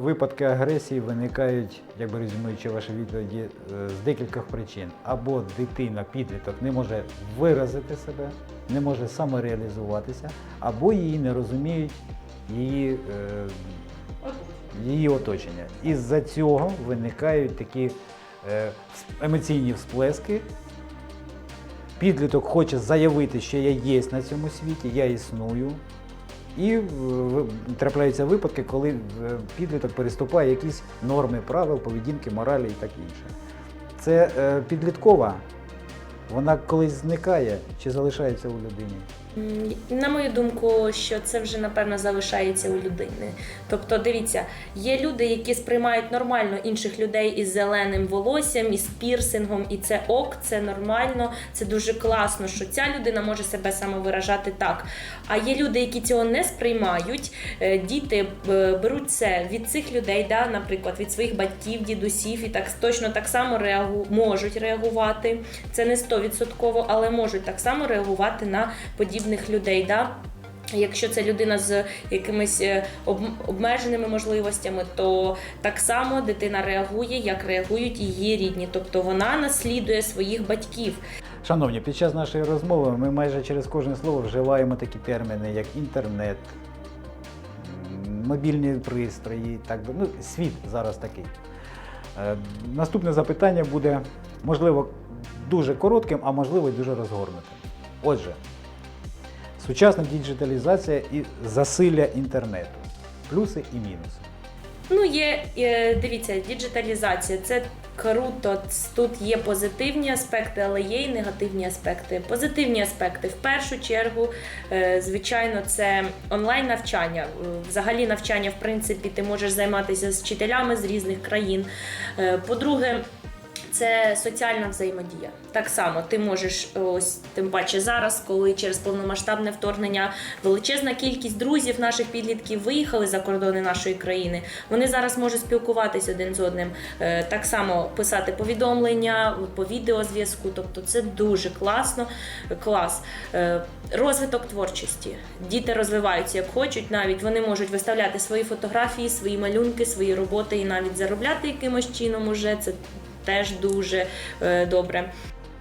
випадки агресії виникають, якби резюмуючи ваші відповіді, е, з декількох причин. Або дитина, підліток не може виразити себе, не може самореалізуватися, або її не розуміють її, е, її оточення. Із-за цього виникають такі е, емоційні всплески. Підліток хоче заявити, що я є на цьому світі, я існую. І трапляються випадки, коли е, підліток переступає якісь норми правил, поведінки, моралі і так інше. Це е, підліткова, вона колись зникає чи залишається у людині. На мою думку, що це вже напевно залишається у людини. Тобто, дивіться, є люди, які сприймають нормально інших людей із зеленим волоссям, із пірсингом, і це ок, це нормально, це дуже класно, що ця людина може себе самовиражати так. А є люди, які цього не сприймають. Е, Діти е, беруть це від цих людей, да, наприклад, від своїх батьків, дідусів, і так точно так само реагу... можуть реагувати. Це не 100%, але можуть так само реагувати на подібних людей. Да? Якщо це людина з якимись е, обмеженими можливостями, то так само дитина реагує, як реагують її рідні. Тобто вона наслідує своїх батьків. Шановні, під час нашої розмови ми майже через кожне слово вживаємо такі терміни, як інтернет, мобільні пристрої. Так, ну, світ зараз такий. Е, Наступне запитання буде, можливо, дуже коротким, а можливо, дуже розгорнутим. Отже, сучасна діджиталізація і засилля інтернету. Плюси і мінуси. Ну, є, е, дивіться, діджиталізація це круто. Тут є позитивні аспекти, але є і негативні аспекти. Позитивні аспекти в першу чергу, е, звичайно, це онлайн навчання. Е, Взагалі, навчання, в принципі, ти можеш займатися з вчителями з різних країн. По-друге, це соціальна взаємодія. Так само ти можеш ось тим паче зараз, коли через повномасштабне вторгнення величезна кількість друзів наших підлітків виїхали за кордони нашої країни. Вони зараз можуть спілкуватися один з одним, е, так само писати повідомлення по відеозв'язку. Тобто це дуже класно. Клас. Е, Розвиток творчості. Діти розвиваються як хочуть, навіть вони можуть виставляти свої фотографії, свої малюнки, свої роботи і навіть заробляти якимось чином уже це теж дуже е, добре.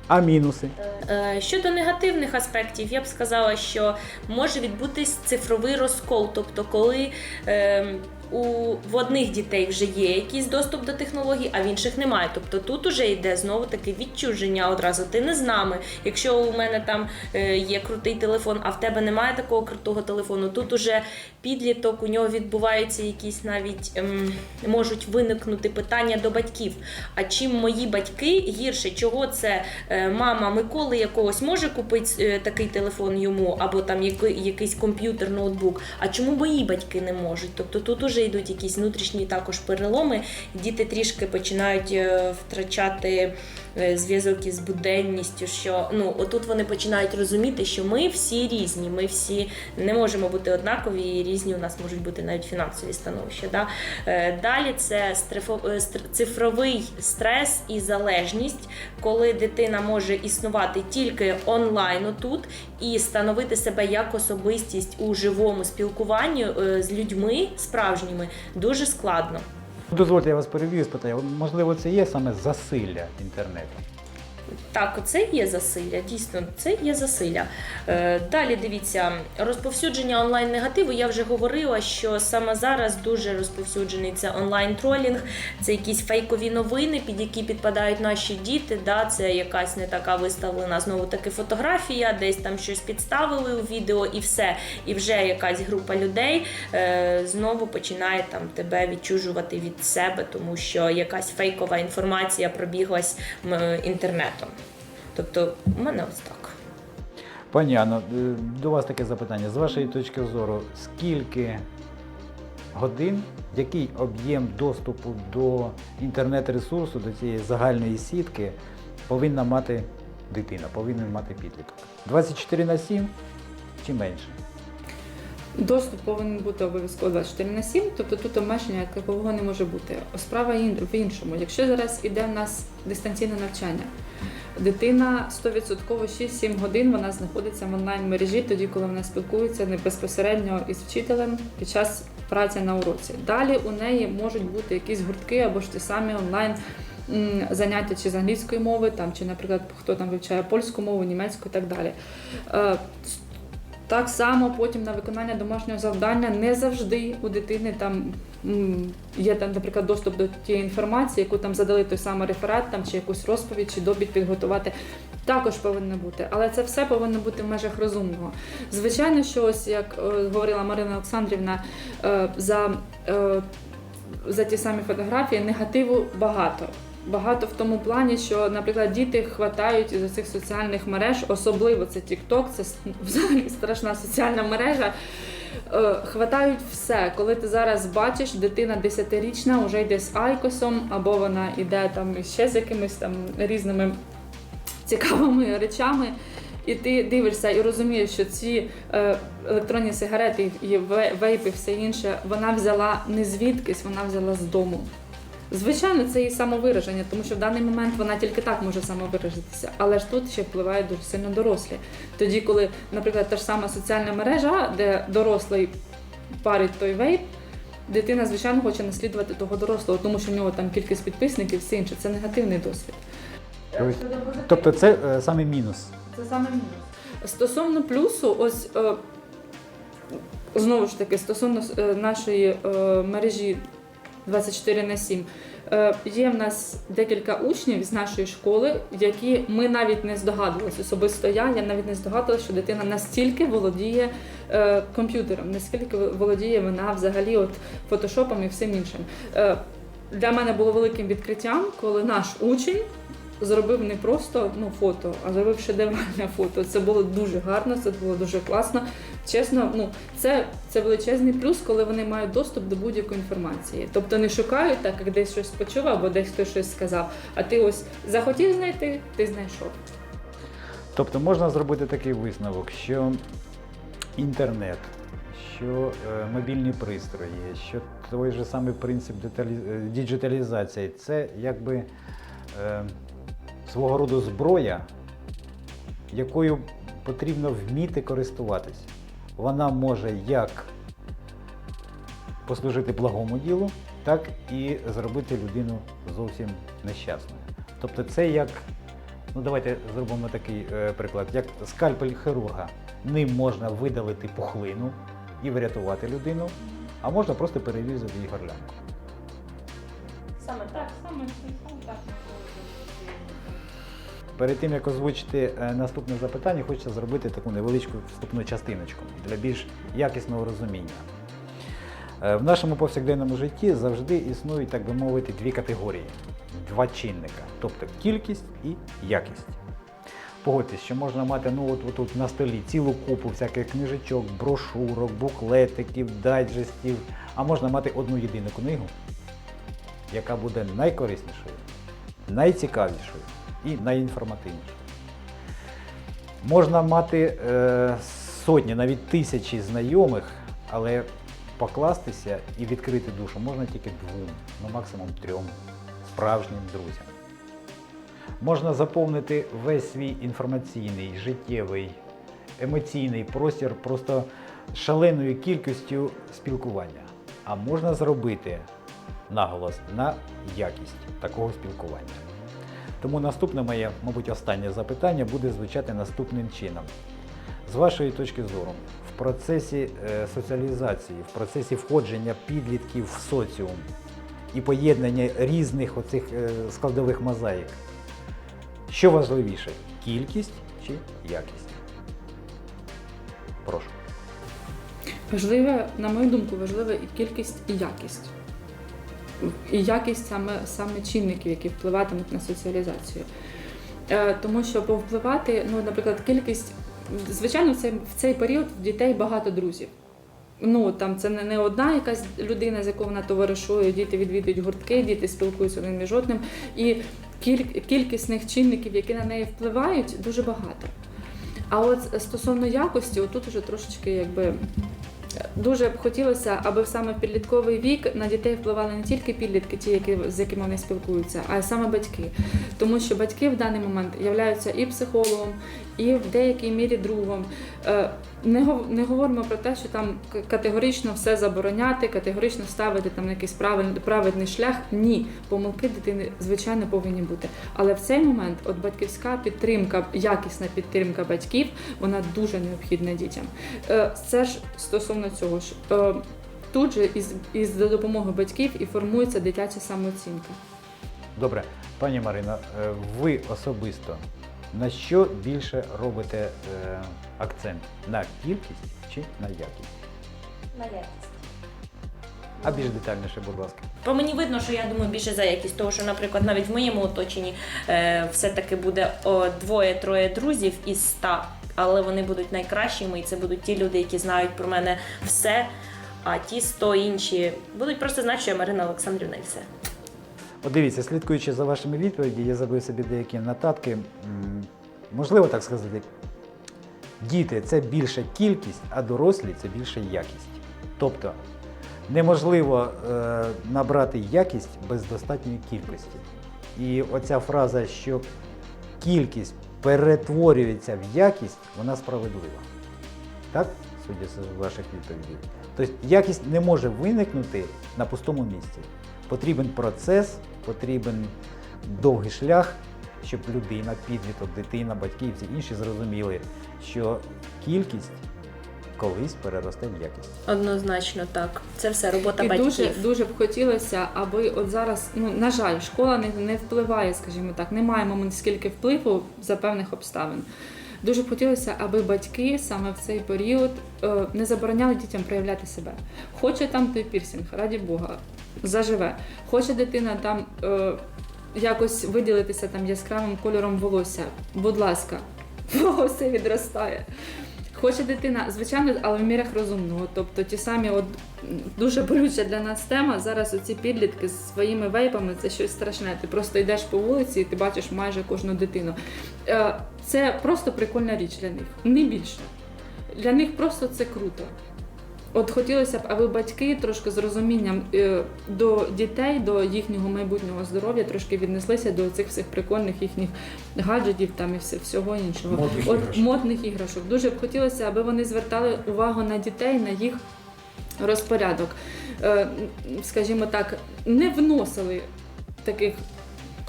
А мінуси? Е, Щодо негативних аспектів, я б сказала, що може відбутись цифровий розкол, тобто коли е, у в одних дітей вже є якийсь доступ до технологій, а в інших немає. Тобто тут уже йде знову таки відчуження одразу. Ти не з нами. Якщо у мене там е, є крутий телефон, а в тебе немає такого крутого телефону, тут уже підліток, у нього відбуваються якісь навіть ем, можуть виникнути питання до батьків. А чим мої батьки гірше, чого це е, мама Миколи якогось може купити е, такий телефон йому, або там який- якийсь комп'ютер, ноутбук. А чому мої батьки не можуть? Тобто тут уже йдуть якісь внутрішні також переломи. Діти трішки починають е, втрачати е, зв'язок із буденністю. Що ну отут вони починають розуміти, що ми всі різні, ми всі не можемо бути однакові, і різні у нас можуть бути навіть фінансові становища. Да? Е, Далі це цифровий стрес і залежність, коли дитина може існувати тільки онлайн тут і становити себе як особистість у живому спілкуванні е, з людьми справжніми дуже складно. Дозвольте, я вас і спитаю, можливо, це є саме засилля інтернету? Так, це є засилля, дійсно, це є засилля. Е, далі дивіться, розповсюдження онлайн негативу. Я вже говорила, що саме зараз дуже розповсюджений це онлайн тролінг, це якісь фейкові новини, під які підпадають наші діти. Да, це якась не така виставлена знову таки фотографія, десь там щось підставили у відео, і все. І вже якась група людей е, знову починає там тебе відчужувати від себе, тому що якась фейкова інформація пробіглась м, інтернетом. Тобто, у мене ось так. Пані Анно, е, до вас таке запитання. З вашої точки зору, скільки годин, який об'єм доступу до інтернет-ресурсу, до цієї загальної сітки повинна мати дитина, повинен мати підліток? 24 на 7 чи менше? Доступ повинен бути обов'язково 24 на 7, тобто тут обмеження такого не може бути. Справа в іншому. Якщо зараз іде в нас дистанційне навчання, Дитина 100% 6-7 годин вона знаходиться в онлайн мережі, тоді коли вона спілкується не безпосередньо із вчителем під час праці на уроці. Далі у неї можуть бути якісь гуртки або ж ті самі онлайн. Заняття чи з англійської мови, там, чи, наприклад, хто там вивчає польську мову, німецьку і так далі. Так само потім на виконання домашнього завдання не завжди у дитини там є там, наприклад, доступ до тієї інформації, яку там задали той самий реферат, там чи якусь розповідь, чи добіт підготувати. Також повинно бути, але це все повинно бути в межах розумного. Звичайно, що ось як е, говорила Марина Олександрівна, е, за, е, за ті самі фотографії негативу багато. Багато в тому плані, що, наприклад, діти хватають із цих соціальних мереж, особливо це TikTok, це взагалі страшна соціальна мережа. Е, хватають все. Коли ти зараз бачиш, дитина 10-річна вже йде з айкосом, або вона йде там ще з якимись там різними цікавими речами. І ти дивишся і розумієш, що ці е, електронні сигарети і ве- вейпи, все інше, вона взяла не звідкись, вона взяла з дому. Звичайно, це і самовираження, тому що в даний момент вона тільки так може самовиразитися, але ж тут ще впливають дуже сильно дорослі. Тоді, коли, наприклад, та ж сама соціальна мережа, де дорослий парить той вейп, дитина, звичайно, хоче наслідувати того дорослого, тому що в нього там кількість підписників, все інше. Це негативний досвід. Тобто це е, саме мінус. Це саме мінус. Стосовно плюсу, ось е, знову ж таки, стосовно е, нашої е, мережі 24 на 7, е, є в нас декілька учнів з нашої школи, які ми навіть не здогадувалися. Особисто я, я навіть не здогадувалася, що дитина настільки володіє е, комп'ютером, наскільки володіє вона взагалі от фотошопом і всім іншим. Е, для мене було великим відкриттям, коли наш учень зробив не просто ну, фото, а зробив шедевральне фото. Це було дуже гарно, це було дуже класно. Чесно, ну це, це величезний плюс, коли вони мають доступ до будь-якої інформації. Тобто не шукають так, як десь щось почув або десь хтось щось сказав. А ти ось захотів знайти, ти знайшов. Тобто можна зробити такий висновок, що інтернет, що е, мобільні пристрої, що той же самий принцип е, діджиталізації це якби е, свого роду зброя, якою потрібно вміти користуватись. Вона може як послужити благому ділу, так і зробити людину зовсім нещасною. Тобто це як Ну, давайте зробимо такий е, приклад. Як скальпель хірурга. Ним можна видалити пухлину і врятувати людину, а можна просто перерізати її горлянку. Саме так. Саме, саме так. Перед тим як озвучити е, наступне запитання, хочеться зробити таку невеличку вступну частиночку для більш якісного розуміння. Е, В нашому повсякденному житті завжди існують, так би мовити, дві категорії, два чинника, тобто кількість і якість. Погодьтесь, що можна мати ну, от, от, от на столі цілу купу всяких книжечок, брошурок, буклетиків, дайджестів, а можна мати одну єдину книгу, яка буде найкориснішою, найцікавішою і найінформативнішою. Можна мати е, сотні, навіть тисячі знайомих, але покластися і відкрити душу можна тільки двом, ну максимум трьом справжнім друзям. Можна заповнити весь свій інформаційний, життєвий, емоційний простір просто шаленою кількістю спілкування. А можна зробити наголос на якість такого спілкування. Тому наступне моє, мабуть, останнє запитання буде звучати наступним чином. З вашої точки зору, в процесі е, соціалізації, в процесі входження підлітків в соціум і поєднання різних оцих е, складових мозаїк, що важливіше кількість чи якість? Прошу. Важливе, на мою думку, важлива і кількість, і якість. І якість саме, саме чинників, які впливатимуть на соціалізацію. Е, тому що повпливати, ну, наприклад, кількість, звичайно, в цей, в цей період в дітей багато друзів. Ну там це не, одна якась людина, з якою вона товаришує, діти відвідують гуртки, діти спілкуються один між одним. І кіль, кількісних чинників, які на неї впливають, дуже багато. А от стосовно якості, отут уже трошечки якби Дуже б хотілося, аби саме в підлітковий вік на дітей впливали не тільки підлітки, ті, які з якими вони спілкуються, а й саме батьки. Тому що батьки в даний момент являються і психологом, і в деякій мірі другом. Е, Не, говоримо про те, що там категорично все забороняти, категорично ставити там на якийсь праведний шлях. Ні, помилки дитини звичайно повинні бути. Але в цей момент от батьківська підтримка, якісна підтримка батьків, вона дуже необхідна дітям. Е, Це ж стосовно цього ж. Е, Тут же із, із за допомогою батьків і формується дитяча самооцінка. Добре, пані Марина, е, ви особисто на що більше робите е, акцент? На кількість чи на якість? На якість. А більш детальніше, будь ласка. По мені видно, що я думаю більше за якість, тому що, наприклад, навіть в моєму оточенні е, все-таки буде о, двоє-троє друзів із ста, але вони будуть найкращими, і це будуть ті люди, які знають про мене все. А ті 100 інші будуть просто знати, що я Марина Олександрівна і все. От дивіться, слідкуючи за вашими відповіді, я зробив собі деякі нотатки. Можливо так сказати, діти це більша кількість, а дорослі це більша якість. Тобто неможливо е, набрати якість без достатньої кількості. І оця фраза, що кількість перетворюється в якість, вона справедлива. Так, судя з ваших відповідей. Тобто якість не може виникнути на пустому місці. Потрібен процес, потрібен довгий шлях, щоб людина, підліток, дитина, батьки і всі інші зрозуміли, що кількість колись переросте в якість. Однозначно так. Це все робота І батьків. дуже, дуже б хотілося, аби от зараз, ну на жаль, школа не, не впливає, скажімо так, не маємо ми скільки впливу за певних обставин. Дуже б хотілося, аби батьки саме в цей період е, не забороняли дітям проявляти себе. Хоче там той пірсінг, раді Бога, заживе. Хоче дитина там е, якось виділитися там яскравим кольором волосся. Будь ласка, волосся відростає. Хоче дитина, звичайно, але в мірах розумного. Тобто ті самі, от дуже болюча для нас тема. Зараз оці підлітки з своїми вейпами це щось страшне. Ти просто йдеш по вулиці і ти бачиш майже кожну дитину. Е, Це просто прикольна річ для них, не більше. Для них просто це круто. От хотілося б, аби батьки трошки з розумінням е, до дітей, до їхнього майбутнього здоров'я трошки віднеслися до цих всіх прикольних їхніх гаджетів там і всього іншого. Модних От іграшок. модних іграшок. Дуже б хотілося, аби вони звертали увагу на дітей, на їх розпорядок. Е, Скажімо так, не вносили таких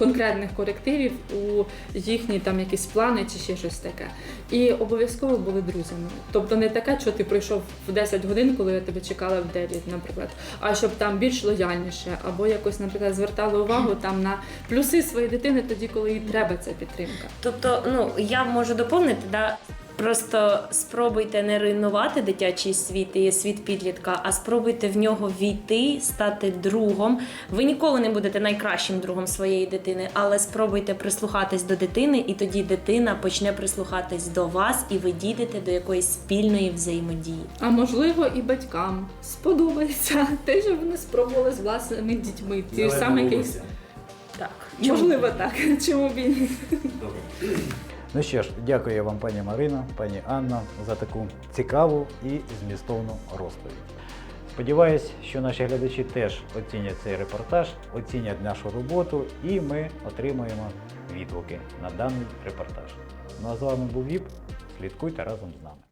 конкретних корективів у їхні там якісь плани чи ще щось таке. І обов'язково були друзями. Тобто не таке, що ти прийшов в 10 годин, коли я тебе чекала в 9, наприклад, а щоб там більш лояльніше, або якось, наприклад, звертали увагу там на плюси своєї дитини тоді, коли їй треба ця підтримка. Тобто, ну я можу доповнити, да. Просто спробуйте не руйнувати дитячий світ і світ підлітка, а спробуйте в нього війти, стати другом. Ви ніколи не будете найкращим другом своєї дитини, але спробуйте прислухатись до дитини, і тоді дитина почне прислухатись до вас, і ви дійдете до якоїсь спільної взаємодії. А можливо, і батькам сподобається те, що вони спробували з власними дітьми. Ті ж саме якийсь Так, можливо так. Чому б і ні? Ну що ж, дякую вам, пані Марина, пані Анна, за таку цікаву і змістовну розповідь. Сподіваюсь, що наші глядачі теж оцінять цей репортаж, оцінять нашу роботу і ми отримаємо відгуки на даний репортаж. Ну а з вами був ВІП. Слідкуйте разом з нами.